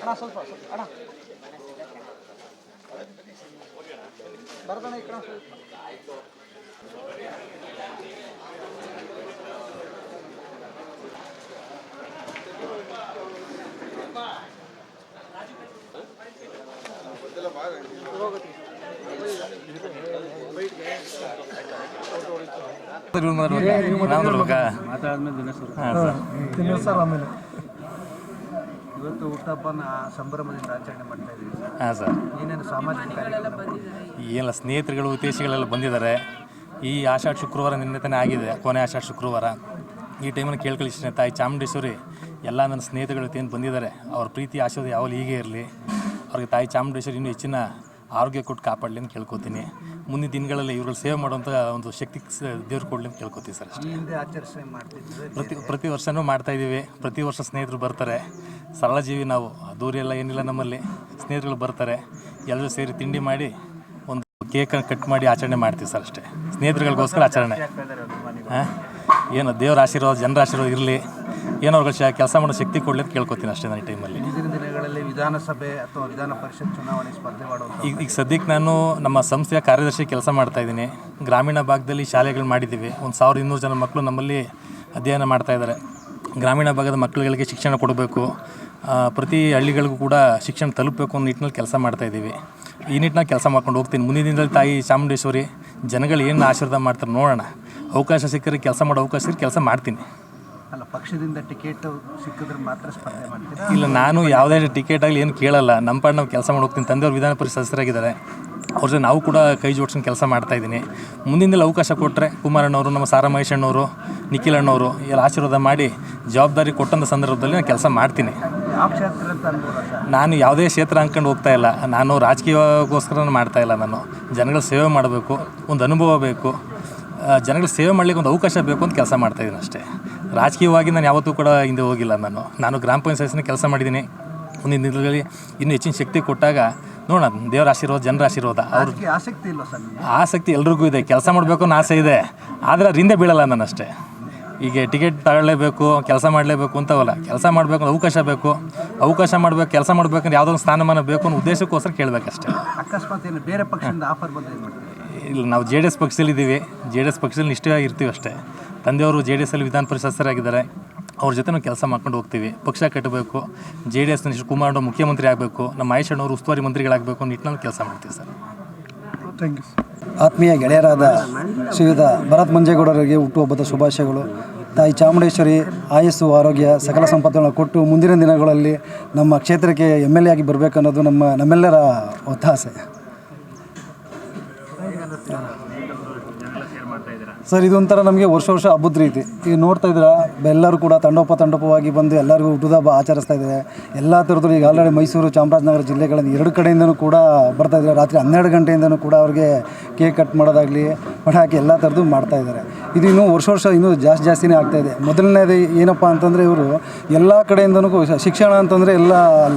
ಅಣ್ಣ ಸ್ವಲ್ಪ ಅಣ್ಣ. ಬರ್ದಣ್ಣ ಈ ಕಡೆ ಸ್ವಲ್ಪ. ದಿನೇಶ್ ಸರ್ ಆಮೇಲೆ. ಇವತ್ತು ಹುಟ್ಟಹಬ್ಬನ ಸಂಭ್ರಮದಿಂದ ಆಚರಣೆ ಮಾಡ್ತಾ ಇದ್ದೀವಿ ಹಾಂ ಸರ್. ಏನೇನು ಸಾಮಾಜಿಕ ಏನಿಲ್ಲ ಸ್ನೇಹಿತರುಗಳು ಹಿತೈಷಿಗಳೆಲ್ಲ ಬಂದಿದ್ದಾರೆ. ಈ ಆಷಾಢ ಶುಕ್ರವಾರ ನಿನ್ನೆ ತಾನೇ ಆಗಿದೆ ಕೊನೆ ಆಷಾಢ ಶುಕ್ರವಾರ. ಈ ಟೈಮಲ್ಲಿ ಕೇಳ್ಕೊಳ್ಳಿ ತಾಯಿ ಚಾಮುಂಡೇಶ್ವರಿ ಎಲ್ಲ ನನ್ನ ಸ್ನೇಹಿತರುಗಳು ಏನು ಬಂದಿದ್ದಾರೆ. ಅವ್ರ ಪ್ರೀತಿ ಆಶೀರ್ವಾದ ಯಾವಾಗಲೂ ಹೀಗೆ ಇರಲಿ. ಅವ್ರಿಗೆ ತಾಯಿ ಚಾಮುಂಡೇಶ್ವರಿ ಇನ್ನೂ ಹೆಚ್ಚಿನ ಆರೋಗ್ಯ ಕೊಟ್ಟು ಕಾಪಾಡಲಿ ಅಂತ ಕೇಳ್ಕೊತೀನಿ. ಮುಂದಿನ ದಿನಗಳಲ್ಲಿ ಇವ್ರಲ್ಲಿ ಸೇವೆ ಮಾಡುವಂಥ ಒಂದು ಶಕ್ತಿ ದೇವ್ರು ಕೊಡಲಿ ಅಂತ ಕೇಳ್ಕೊತೀವಿ ಸರ್ ಅಷ್ಟೇ. ಪ್ರತಿ ಪ್ರತಿ ವರ್ಷವೂ ಮಾಡ್ತಾ ಇದ್ದೀವಿ. ಪ್ರತಿ ವರ್ಷ ಸ್ನೇಹಿತರು ಬರ್ತಾರೆ. ಸರಳ ಜೀವಿ ನಾವು. ದೂರ ಎಲ್ಲ ಏನಿಲ್ಲ ನಮ್ಮಲ್ಲಿ. ಸ್ನೇಹಿತರುಗಳು ಬರ್ತಾರೆ. ಎಲ್ಲರೂ ಸೇರಿ ತಿಂಡಿ ಮಾಡಿ ಒಂದು ಕೇಕ್ ಕಟ್ ಮಾಡಿ ಆಚರಣೆ ಮಾಡ್ತೀವಿ ಸರ್ ಅಷ್ಟೇ. ಸ್ನೇಹಿತರುಗಳಿಗೋಸ್ಕರ ಆಚರಣೆ. ಹಾಂ? ಏನು ದೇವರ ಆಶೀರ್ವಾದ ಜನರ ಆಶೀರ್ವಾದ ಇರಲಿ. ಏನೋ ಅವ್ರಿಗೆ ಕೆಲಸ ಮಾಡೋ ಶಕ್ತಿ ಕೊಡಲಿ ಅಂತ ಕೇಳ್ಕೊತೀನಿ ಅಷ್ಟೇ ನನ್ನ ಟೈಮಲ್ಲಿ ವಿಧಾನಸಭೆ ಅಥವಾ ವಿಧಾನ ಪರಿಷತ್ ಚುನಾವಣೆ ಸ್ಪರ್ಧೆ ಮಾಡುವಂಥ ಈಗ ಈಗ ಸದ್ಯಕ್ಕೆ ನಾನು ನಮ್ಮ ಸಂಸ್ಥೆಯ ಕಾರ್ಯದರ್ಶಿ ಕೆಲಸ ಮಾಡ್ತಾ ಇದ್ದೀನಿ. ಗ್ರಾಮೀಣ ಭಾಗದಲ್ಲಿ ಶಾಲೆಗಳು ಮಾಡಿದ್ದೀವಿ. ಒಂದು ಸಾವಿರದ ಇನ್ನೂರು ಜನ ಮಕ್ಕಳು ನಮ್ಮಲ್ಲಿ ಅಧ್ಯಯನ ಮಾಡ್ತಾ ಇದ್ದಾರೆ. ಗ್ರಾಮೀಣ ಭಾಗದ ಮಕ್ಕಳುಗಳಿಗೆ ಶಿಕ್ಷಣ ಕೊಡಬೇಕು. ಪ್ರತಿ ಹಳ್ಳಿಗಳಿಗೂ ಕೂಡ ಶಿಕ್ಷಣ ತಲುಪಬೇಕು ಅನ್ನೋ ನಿಟ್ಟಿನಲ್ಲಿ ಕೆಲಸ ಮಾಡ್ತಾ ಇದ್ದೀವಿ. ಈ ನಿಟ್ಟಿನಲ್ಲಿ ಕೆಲಸ ಮಾಡ್ಕೊಂಡು ಹೋಗ್ತೀನಿ. ಮುಂದಿನ ದಿನದಲ್ಲಿ ತಾಯಿ ಚಾಮುಂಡೇಶ್ವರಿ, ಜನಗಳು ಏನು ಆಶೀರ್ವಾದ ಮಾಡ್ತಾರೆ ನೋಡೋಣ. ಅವಕಾಶ ಸಿಕ್ಕರೆ ಕೆಲಸ ಮಾಡೋ ಅವಕಾಶ ಸಿಕ್ಕರೆ ಕೆಲಸ ಮಾಡ್ತೀನಿ. ಪಕ್ಷದಿಂದ ಟಿಕೆಟ್ ಸಿಕ್ಕಿದ್ರೆ ಮಾತ್ರ ಸ್ಪರ್ಧೆ ಮಾಡ್ತೀರಾ? ಇಲ್ಲ ನಾನು ಯಾವುದೇ ಟಿಕೆಟ್ ಆಗಲಿ ಏನು ಕೇಳಲ್ಲ. ನಮ್ಮ ಪಾಡ್ ನಾವು ಕೆಲಸ ಮಾಡಿ ಹೋಗ್ತೀನಿ. ತಂದೆಯವ್ರು ವಿಧಾನ ಪರಿಷತ್ ಸದಸ್ಯರಾಗಿದ್ದಾರೆ. ಅವ್ರ ಜೊತೆ ನಾವು ಕೂಡ ಕೈ ಜೋಡ್ಸ್ಕೊಂಡು ಕೆಲಸ ಮಾಡ್ತಾ ಇದ್ದೀನಿ. ಮುಂದಿನ ಅವಕಾಶ ಕೊಟ್ಟರೆ ಕುಮಾರಣ್ಣವರು ನಮ್ಮ ಸಾರಾ ಮಹೇಶ್ ಅಣ್ಣವರು ನಿಖಿಲ್ ಅಣ್ಣವರು ಎಲ್ಲ ಆಶೀರ್ವಾದ ಮಾಡಿ ಜವಾಬ್ದಾರಿ ಕೊಟ್ಟಂಥ ಸಂದರ್ಭದಲ್ಲಿ ನಾನು ಕೆಲಸ ಮಾಡ್ತೀನಿ. ನಾನು ಯಾವುದೇ ಕ್ಷೇತ್ರ ಅಂದ್ಕೊಂಡು ಹೋಗ್ತಾ ಇಲ್ಲ. ನಾನು ರಾಜಕೀಯಗೋಸ್ಕರ ಮಾಡ್ತಾ ಇಲ್ಲ ನಾನು. ಜನಗಳ ಸೇವೆ ಮಾಡಬೇಕು ಒಂದು ಅನುಭವ ಬೇಕು. ಜನಗಳ ಸೇವೆ ಮಾಡಲಿಕ್ಕೆ ಒಂದು ಅವಕಾಶ ಬೇಕು ಅಂತ ಕೆಲಸ ಮಾಡ್ತಾ ಇದ್ದೀನಿ ಅಷ್ಟೇ. ರಾಜಕೀಯವಾಗಿ ನಾನು ಯಾವತ್ತೂ ಕೂಡ ಹಿಂದೆ ಹೋಗಿಲ್ಲ ನಾನು. ನಾನು ಗ್ರಾಮ ಪಂಚಾಯತ್ನ ಕೆಲಸ ಮಾಡಿದ್ದೀನಿ. ಮುಂದಿನ ದಿನಗಳಲ್ಲಿ ಇನ್ನೂ ಹೆಚ್ಚಿನ ಶಕ್ತಿ ಕೊಟ್ಟಾಗ ನೋಡೋಣ ದೇವರ ಆಶೀರ್ವಾದ ಜನರ ಆಶೀರ್ವಾದ. ಅವ್ರ ಆಸಕ್ತಿ ಇಲ್ಲ ಸರ್ ಆಸಕ್ತಿ ಎಲ್ರಿಗೂ ಇದೆ. ಕೆಲಸ ಮಾಡಬೇಕು ಅನ್ನೋ ಆಸೆ ಇದೆ. ಆದರೆ ಅದರಿಂದ ಬೀಳಲ್ಲ ನಾನು ಅಷ್ಟೇ. ಈಗ ಟಿಕೆಟ್ ತಗೊಳ್ಳೇಬೇಕು ಕೆಲಸ ಮಾಡಲೇಬೇಕು ಅಂತವಲ್ಲ. ಕೆಲಸ ಮಾಡಬೇಕು ಅವಕಾಶ ಬೇಕು. ಅವಕಾಶ ಮಾಡಬೇಕು ಕೆಲಸ ಮಾಡಬೇಕಂದ್ರೆ ಯಾವುದೋ ಒಂದು ಸ್ಥಾನಮಾನ ಬೇಕು ಅನ್ನೋ ಉದ್ದೇಶಕ್ಕೋಸ್ಕರ ಕೇಳಬೇಕಷ್ಟೇ. ಅಕಸ್ಮಾತ್ ಏನು ಬೇರೆ ಪಕ್ಷದಿಂದ ಆಫರ್ ಬಂದ್ರೆ ಇಲ್ಲ ನಾವು ಜೆ ಡಿ ಎಸ್ ಪಕ್ಷದಲ್ಲಿದ್ದೀವಿ. ಜೆ ಡಿ ಎಸ್ ಪಕ್ಷದಲ್ಲಿ ನಿಷ್ಠೆಯಾಗಿರ್ತೀವಿ ಇರ್ತೀವಿ ಅಷ್ಟೇ. ತಂದೆಯವರು ಜೆ ಡಿ ಎಸ್ಸಲ್ಲಿ ವಿಧಾನ ಪರಿಷತ್ ಸದಸ್ಯರಾಗಿದ್ದಾರೆ. ಅವ್ರ ಜೊತೆ ಕೆಲಸ ಮಾಡ್ಕೊಂಡು ಹೋಗ್ತೀವಿ. ಪಕ್ಷ ಕಟ್ಟಬೇಕು. ಜೆ ಡಿ ಎಸ್ ಕುಮಾರ್ ಮುಖ್ಯಮಂತ್ರಿ ಆಗಬೇಕು. ನಮ್ಮ ಮಹೇಶ್ ಅಣ್ಣವರು ಉಸ್ತುವಾರಿ ಮಂತ್ರಿಗಳಾಗಬೇಕು ಅನ್ನೋ ನಿಟ್ಟಿನಲ್ಲಿ ಕೆಲಸ ಮಾಡ್ತೀವಿ ಸರ್. ಥ್ಯಾಂಕ್ ಯು ಆತ್ಮೀಯ ಗೆಳೆಯರಾದ ಶ್ರೀಯುತ ಭರತ್ ಮಂಜೇಗೌಡರಿಗೆ ಹುಟ್ಟುಹಬ್ಬದ ಶುಭಾಶಯಗಳು. ತಾಯಿ ಚಾಮುಂಡೇಶ್ವರಿ ಆಯಸ್ಸು, ಆರೋಗ್ಯ, ಸಕಲ ಸಂಪತ್ತುಗಳನ್ನು ಕೊಟ್ಟು ಮುಂದಿನ ದಿನಗಳಲ್ಲಿ ನಮ್ಮ ಕ್ಷೇತ್ರಕ್ಕೆ ಎಂ ಎಲ್ ಎ ಆಗಿ ಬರಬೇಕನ್ನೋದು ನಮ್ಮ ನಮ್ಮೆಲ್ಲರ ಒತ್ತಾಸೆ. ಸರ್, ಇದೊಂಥರ ನಮಗೆ ವರ್ಷ ವರ್ಷ ಹಬ್ಬದ ರೀತಿ. ಈಗ ನೋಡ್ತಾ ಇದ್ದೀರಾ, ಎಲ್ಲರೂ ಕೂಡ ತಂಡೋಪ ತಂಡೋಪವಾಗಿ ಬಂದು ಎಲ್ಲರಿಗೂ ಹುಟ್ಟದ ಹಬ್ಬ ಆಚರಿಸ್ತಾ ಇದ್ದಾರೆ. ಎಲ್ಲ ಥರದ್ದು ಈಗ ಆಲ್ರೆಡಿ ಮೈಸೂರು, ಚಾಮರಾಜನಗರ ಜಿಲ್ಲೆಗಳಲ್ಲಿ ಎರಡು ಕಡೆಯಿಂದನೂ ಕೂಡ ಬರ್ತಾ ಇದ್ದಾರೆ. ರಾತ್ರಿ ಹನ್ನೆರಡು ಗಂಟೆಯಿಂದನೂ ಕೂಡ ಅವ್ರಿಗೆ ಕೇಕ್ ಕಟ್ ಮಾಡೋದಾಗಲಿ ಹಾಕಿ ಎಲ್ಲ ಥರದ್ದು ಮಾಡ್ತಾ ಇದ್ದಾರೆ. ಇದು ಇನ್ನೂ ವರ್ಷ ವರ್ಷ ಇನ್ನೂ ಜಾಸ್ತಿ ಜಾಸ್ತಿನೇ ಆಗ್ತಾ ಇದೆ. ಮೊದಲನೇದು ಏನಪ್ಪ ಅಂತಂದರೆ ಇವರು ಎಲ್ಲ ಕಡೆಯಿಂದನೂ ಶಿಕ್ಷಣ ಅಂತಂದರೆ ಎಲ್ಲ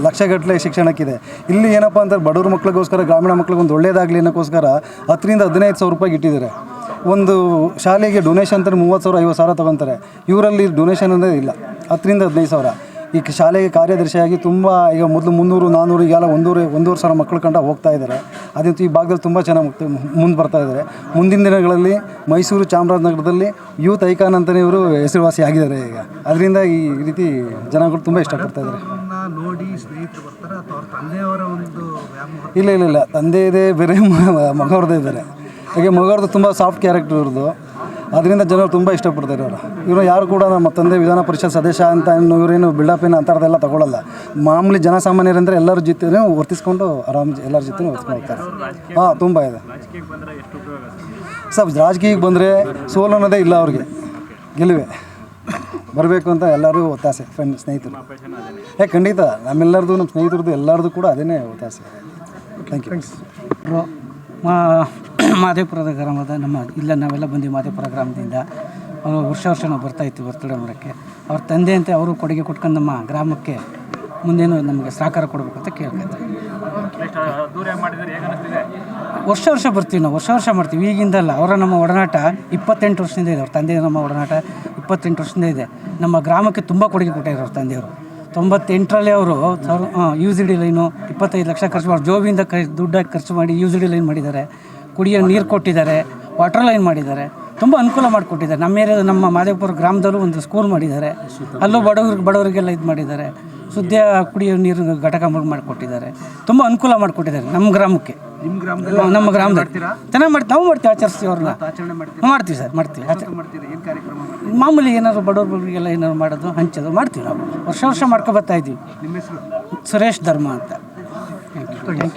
ಲಕ್ಷಗಟ್ಟಲೆ ಶಿಕ್ಷಣಕ್ಕಿದೆ. ಇಲ್ಲಿ ಏನಪ್ಪ ಅಂತಂದ್ರೆ ಬಡವ್ರ ಮಕ್ಳಿಗೋಸ್ಕರ, ಗ್ರಾಮೀಣ ಮಕ್ಳಿಗೆ ಒಳ್ಳೆಯದಾಗಲಿ ಅನ್ನೋಕ್ಕೋಸ್ಕರ ಹತ್ತರಿಂದ ಹದಿನೈದು ಸಾವಿರ ರೂಪಾಯಿಗೆ ಇಟ್ಟಿದ್ದಾರೆ. ಒಂದು ಶಾಲೆಗೆ ಡೊನೇಷನ್ ಅಂತ ಮೂವತ್ತು ಸಾವಿರ ಐವತ್ತು ಸಾವಿರ ತೊಗೊತಾರೆ. ಇವರಲ್ಲಿ ಡೊನೇಷನ್ ಅಂದರೆ ಇಲ್ಲ. ಹತ್ತರಿಂದ ಹದಿನೈದು ಸಾವಿರ. ಈ ಶಾಲೆಗೆ ಕಾರ್ಯದರ್ಶಿಯಾಗಿ ತುಂಬ ಈಗ ಮೊದಲು ಮುನ್ನೂರು ನಾನ್ನೂರು ಈಗೆಲ್ಲ ಒಂದೂರು ಒಂದೂವರೆ ಸಾವಿರ ಮಕ್ಕಳು ಕಂಡ ಹೋಗ್ತಾ ಇದ್ದಾರೆ. ಅದಂತೂ ಈ ಭಾಗದಲ್ಲಿ ತುಂಬ ಚೆನ್ನಾಗಿ ಮುಂದೆ ಬರ್ತಾ ಇದ್ದಾರೆ. ಮುಂದಿನ ದಿನಗಳಲ್ಲಿ ಮೈಸೂರು ಚಾಮರಾಜನಗರದಲ್ಲಿ ಯೂತ್ ಐಕಾನ್ ಅಂತಲೇ ಇವರು ಹೆಸರುವಾಸಿ ಆಗಿದ್ದಾರೆ ಈಗ. ಅದರಿಂದ ಈ ರೀತಿ ಜನಗಳು ತುಂಬ ಇಷ್ಟಪಡ್ತಾ ಇದ್ದಾರೆ. ಇಲ್ಲ ಇಲ್ಲ ಇಲ್ಲ. ತಂದೆ ಇದೆ ಬೇರೆ ಮಗವ್ರದೇ ಇದ್ದಾರೆ. ಹಾಗೆ ಮಗವ್ರದ್ದು ತುಂಬ ಸಾಫ್ಟ್ ಕ್ಯಾರೆಕ್ಟರ್ ಇರೋದು ಅದರಿಂದ ಜನರು ತುಂಬ ಇಷ್ಟಪಡ್ತಾರೆ ಇವರು ಇವರು ಯಾರು ಕೂಡ ನಮ್ಮ ತಂದೆ ವಿಧಾನ ಪರಿಷತ್ ಸದಸ್ಯ ಅಂತ ಇವರೇನು ಬಿಲ್ಡಪ್ ಏನು ಅಂಥದ್ದೆಲ್ಲ ತಗೊಳ್ಳಲ್ಲ ಮಾಮೂಲಿ ಜನಸಾಮಾನ್ಯರಂದರೆ ಎಲ್ಲರ ಜೊತೆ ವರ್ತಿಸ್ಕೊಂಡು ಆರಾಮ್ ಎಲ್ಲರ ಜೊತೆ ವರ್ತಿಸ್ಕೊಂಡು ಹೋಗ್ತಾರೆ. ಹಾಂ, ತುಂಬ ಇದೆ. ಸರ್ ರಾಜಕೀಯಕ್ಕೆ ಬಂದರೆ ಸೋಲು ಅನ್ನೋದೇ ಇಲ್ಲ ಅವ್ರಿಗೆ. ಗೆಲುವೆ. ಬರಬೇಕು ಅಂತ ಎಲ್ಲರೂ ಒತ್ತಾಸೆ ಫ್ರೆಂಡ್ ಸ್ನೇಹಿತರು. ಏ, ಖಂಡಿತ ನಮ್ಮೆಲ್ಲರದು ನಮ್ಮ ಸ್ನೇಹಿತರದ್ದು ಎಲ್ಲರದು ಕೂಡ ಅದೇನೇ ಒತ್ತಾಸೆ. ಥ್ಯಾಂಕ್ ಯು ರು ಮಾ, ಮಾದೇಪುರದ ಗ್ರಾಮದ ನಮ್ಮ, ಇಲ್ಲ, ನಾವೆಲ್ಲ ಬಂದ್ವಿ ಮಾದೇಪುರ ಗ್ರಾಮದಿಂದ. ಅವರು ವರ್ಷ ವರ್ಷ ನಾವು ಬರ್ತಾಯಿತ್ತು ಬರ್ತಡೇ ಮಾಡೋಕ್ಕೆ ಅವ್ರ ತಂದೆ ಅಂತ ಅವರು ಕೊಡುಗೆ ಕೊಟ್ಕೊಂಡು ನಮ್ಮ ಗ್ರಾಮಕ್ಕೆ ಮುಂದೇನು ನಮಗೆ ಸಹಕಾರ ಕೊಡಬೇಕು ಅಂತ ಕೇಳ್ಕೊತಾರೆ ವರ್ಷ ವರ್ಷ ಬರ್ತೀವಿ ನಾವು, ವರ್ಷ ವರ್ಷ ಮಾಡ್ತೀವಿ. ಈಗಿಂದಲ್ಲ ಅವರ ನಮ್ಮ ಒಡನಾಟ ಇಪ್ಪತ್ತೆಂಟು ವರ್ಷದಿಂದ ಇದೆ. ಅವ್ರ ತಂದೆ ನಮ್ಮ ಒಡನಾಟ ಇಪ್ಪತ್ತೆಂಟು ವರ್ಷದಿಂದ ಇದೆ. ನಮ್ಮ ಗ್ರಾಮಕ್ಕೆ ತುಂಬ ಕೊಡುಗೆ ಕೊಟ್ಟಿದ್ದಾರೆ ಅವ್ರ ತಂದೆಯವರು. ತೊಂಬತ್ತೆಂಟರಲ್ಲಿ ಅವರು ಯು ಸಿ ಡಿ ಲೈನು, ಇಪ್ಪತ್ತೈದು ಲಕ್ಷ ಖರ್ಚು ಮಾಡಿ ಜೋಬಿಂದ ಕ, ದುಡ್ಡಾಗಿ ಖರ್ಚು ಮಾಡಿ ಯು ಸಿ ಡಿ ಲೈನ್ ಮಾಡಿದ್ದಾರೆ. ಕುಡಿಯೋ ನೀರು ಕೊಟ್ಟಿದ್ದಾರೆ ವಾಟರ್ ಲೈನ್ ಮಾಡಿದ್ದಾರೆ. ತುಂಬ ಅನುಕೂಲ ಮಾಡಿಕೊಟ್ಟಿದ್ದಾರೆ. ನಮ್ಮ ಏರಿಯಾದ ನಮ್ಮ ಮಾದೇವಪುರ ಗ್ರಾಮದಲ್ಲೂ ಒಂದು ಸ್ಕೂಲ್ ಮಾಡಿದ್ದಾರೆ. ಅಲ್ಲೂ ಬಡವ್ರಿಗೆ, ಬಡವರಿಗೆಲ್ಲ ಇದು ಮಾಡಿದ್ದಾರೆ. ಸುದ್ದಿಯ ಕುಡಿಯೋ ನೀರು ಘಟಕ ಮಾಡಿಕೊಟ್ಟಿದ್ದಾರೆ. ತುಂಬ ಅನುಕೂಲ ಮಾಡಿಕೊಟ್ಟಿದ್ದಾರೆ ನಮ್ಮ ಗ್ರಾಮಕ್ಕೆ. ನಿಮ್ಮ ಗ್ರಾಮದಲ್ಲಿ ನಮ್ಮ ಗ್ರಾಮದಲ್ಲಿ. ಚೆನ್ನಾಗಿ ಮಾಡ್ತೀವಿ. ನಾವು ಮಾಡ್ತೀವಿ ಆಚರಿಸ್ತೀವಿ ಅವ್ರನ್ನ. ಆಚರಣೆ ಮಾಡ್ತೀವಿ ಸರ್ ಮಾಡ್ತೀವಿ. ಆಚರಣೆ ಏನು ಕಾರ್ಯಕ್ರಮ? ಮಾಮೂಲಿ ಏನಾದ್ರು ಬಡವ್ರ ಬಡವರಿಗೆಲ್ಲ ಏನಾದ್ರು ಮಾಡೋದು ಹಂಚೋದು ಮಾಡ್ತೀವಿ ನಾವು. ವರ್ಷ ವರ್ಷ ಮಾಡ್ಕೊ ಬರ್ತಾ ಇದ್ದೀವಿ. ನಿಮ್ಮ ಹೆಸರು? ಸುರೇಶ್ ಧರ್ಮ ಅಂತ. Thank you.